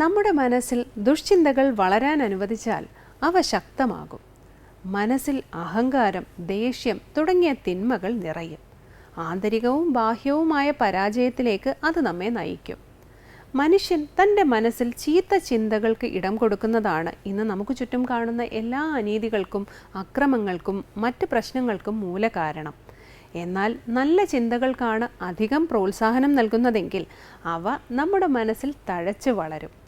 നമ്മുടെ മനസ്സിൽ ദുഷ്ചിന്തകൾ വളരാൻ അനുവദിച്ചാൽ അവ ശക്തമാകും. മനസ്സിൽ അഹങ്കാരം ദേഷ്യം തുടങ്ങിയ തിന്മകൾ നിറയും. ആന്തരികവും ബാഹ്യവുമായ പരാജയത്തിലേക്ക് അത് നമ്മെ നയിക്കും. മനുഷ്യൻ തന്റെ മനസ്സിൽ ചീത്ത ചിന്തകൾക്ക് ഇടം കൊടുക്കുന്നതാണ് ഇന്ന് നമുക്ക് ചുറ്റും കാണുന്ന എല്ലാ അനീതികൾക്കും അക്രമങ്ങൾക്കും മറ്റ് പ്രശ്നങ്ങൾക്കും മൂലകാരണം. എന്നാൽ നല്ല ചിന്തകൾക്കാണ് അധികം പ്രോത്സാഹനം നൽകുന്നതെങ്കിൽ അവ നമ്മുടെ മനസ്സിൽ തഴച്ചു വളരും.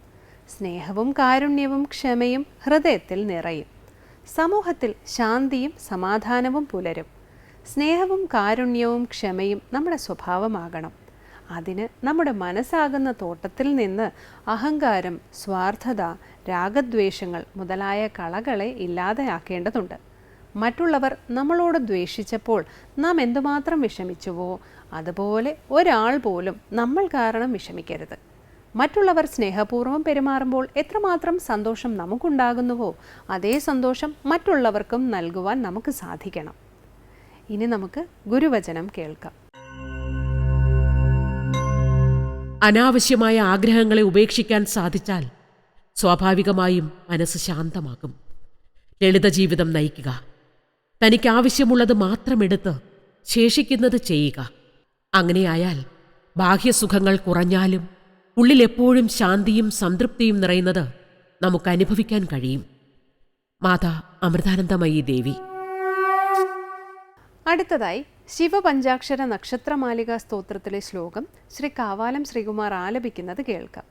സ്നേഹവും കാരുണ്യവും ക്ഷമയും ഹൃദയത്തിൽ നിറയും. സമൂഹത്തിൽ ശാന്തിയും സമാധാനവും പുലരും. സ്നേഹവും കാരുണ്യവും ക്ഷമയും നമ്മുടെ സ്വഭാവമാകണം. അതിന് നമ്മുടെ മനസ്സാകുന്ന തോട്ടത്തിൽ നിന്ന് അഹങ്കാരം സ്വാർത്ഥത രാഗദ്വേഷങ്ങൾ മുതലായ കളകളെ ഇല്ലാതെയാക്കേണ്ടതുണ്ട്. മറ്റുള്ളവർ നമ്മളോട് ദ്വേഷിച്ചപ്പോൾ നാം എന്തുമാത്രം വിഷമിച്ചുവോ അതുപോലെ ഒരാൾ പോലും നമ്മൾ കാരണം വിഷമിക്കരുത്. മറ്റുള്ളവർ സ്നേഹപൂർവം പെരുമാറുമ്പോൾ എത്രമാത്രം സന്തോഷം നമുക്കുണ്ടാകുന്നുവോ അതേ സന്തോഷം മറ്റുള്ളവർക്കും നൽകുവാൻ നമുക്ക് സാധിക്കണം. ഇനി നമുക്ക് ഗുരുവചനം കേൾക്കാം. അനാവശ്യമായ ആഗ്രഹങ്ങളെ ഉപേക്ഷിക്കാൻ സാധിച്ചാൽ സ്വാഭാവികമായും മനസ്സ് ശാന്തമാകും. ലളിത ജീവിതം നയിക്കുക. തനിക്ക് ആവശ്യമുള്ളത് മാത്രമെടുത്ത് ശേഷിക്കുന്നത് ചെയ്യുക. അങ്ങനെയായാൽ ബാഹ്യസുഖങ്ങൾ കുറഞ്ഞാലും ഉള്ളിലെപ്പോഴും ശാന്തിയും സംതൃപ്തിയും നിറയുന്നത് നമുക്ക് അനുഭവിക്കാൻ കഴിയും. മാതാ അമൃതാനന്ദമയി ദേവി. അടുത്തതായി ശിവപഞ്ചാക്ഷര നക്ഷത്രമാലിക സ്തോത്രത്തിലെ ശ്ലോകം ശ്രീ കാവാലം ശ്രീകുമാർ ആലപിക്കുന്നത് കേൾക്കാം.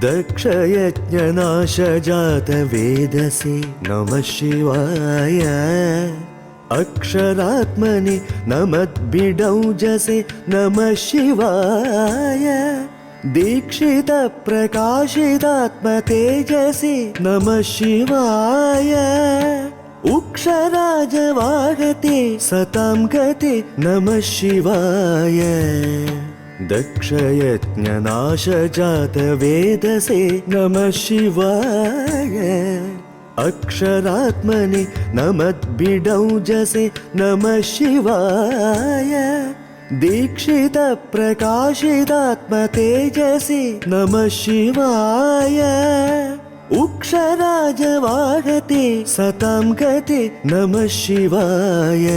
ദക്ഷയജ്ഞനാശജാത വേദസേ നമ ശിവായ. अक्षरात्मनि नमद्बिडौजसे नमः शिवाय दीक्षितप्रकाशितात्मतेजसि नमः शिवाय उक्षराजवागते सतां गते नमः शिवाय दक्षयज्ञनाशजातवेदसे नमः शिवाय अक्षरात्मनि नमद्बिडौजसे नमः शिवाय दीक्षितप्रकाशितात्मतेजसि नमः शिवाय उक्षराजवागते सतां गते नमः शिवाय